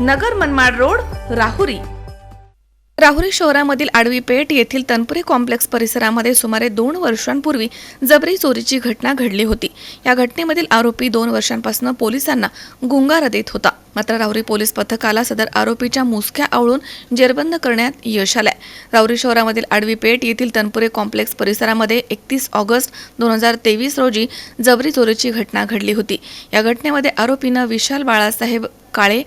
नगर Manmad road Rahuri. Rahuri शहरामधील आडवी पेठ येथील Tanpuri complex परिसरामध्ये सुमारे दोन वर्षांपूर्वी जबरी चोरीची घटना घडली होती. या घटनेमधील आरोपी दोन वर्षांपासून पोलिसांना गुंगारा देत होता. मात्र राहुरी पोलीस पथकाला सदर आरोपीच्या मुसक्या आवळून जेरबंद करण्यात यश आलंय. राहुरी शहरामधील आडवी पेठ येथील तनपुरे कॉम्प्लेक्स परिसरामध्ये एकतीस ऑगस्ट दोन हजार तेवीस रोजी जबरी चोरीची घटना घडली होती. या घटनेमध्ये आरोपीनं विशाल बाळासाहेब काळे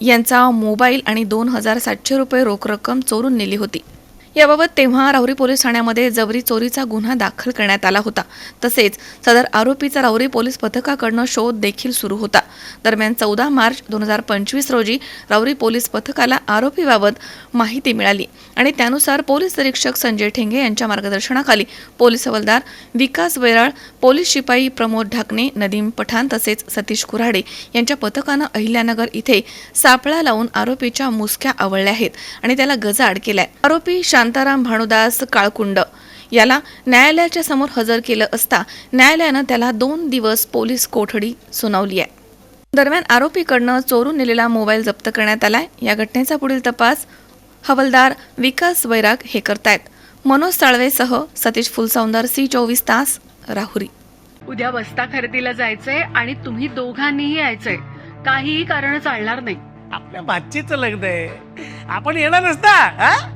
यांचा मोबाईल आणि दोन हजार सातशे रुपये रोख रक्कम चोरून नेली होती. याबाबत तेव्हा राहुरी पोलीस ठाण्यामध्ये जबरी चोरीचा गुन्हा दाखल करण्यात आला होता. तसेच सदर आरोपीचा राहुरी पोलीस पथकाकडनं शोध देखील सुरू होता. दरम्यान चौदा मार्च दोन हजार पंचवीस रोजी राहुरी पोलीस पथकाला आरोपीबाबत माहिती मिळाली आणि त्यानुसार पोलीस निरीक्षक संजय ठेंगे यांच्या मार्गदर्शनाखाली पोलीस हवालदार विकास वैराळ पोलीस शिपाई प्रमोद ढाकणे नदीम पठाण तसेच सतीश कुऱ्हाडे यांच्या पथकानं अहिल्यानगर इथे सापळा लावून आरोपीच्या मुसक्या आवळल्या आहेत आणि त्याला गजाआड केलाय. आरोपी शांताराम भानुदास काळकुंड याला न्यायालयाच्या समोर हजर केलं असता न्यायालयानं त्याला दोन दिवस पोलीस कोठडी सुनावली आहे. दरम्यान आरोपीकडनं चोरून नेलेला मोबाईल जप्त करण्यात आलाय. या घटनेचा पुढील तपास हवालदार विकास वैराग हे करतायत. मनोज साळवेसह सतीश फुलसौंदर सी चोवीस तास राहुरी. उद्या बस्ता खरेदीला जायचंय आणि तुम्ही दोघांनीही यायचंय. काहीही कारण चालणार नाही. आपल्या भाचीचं लग्न आहे. आपण येणार नसता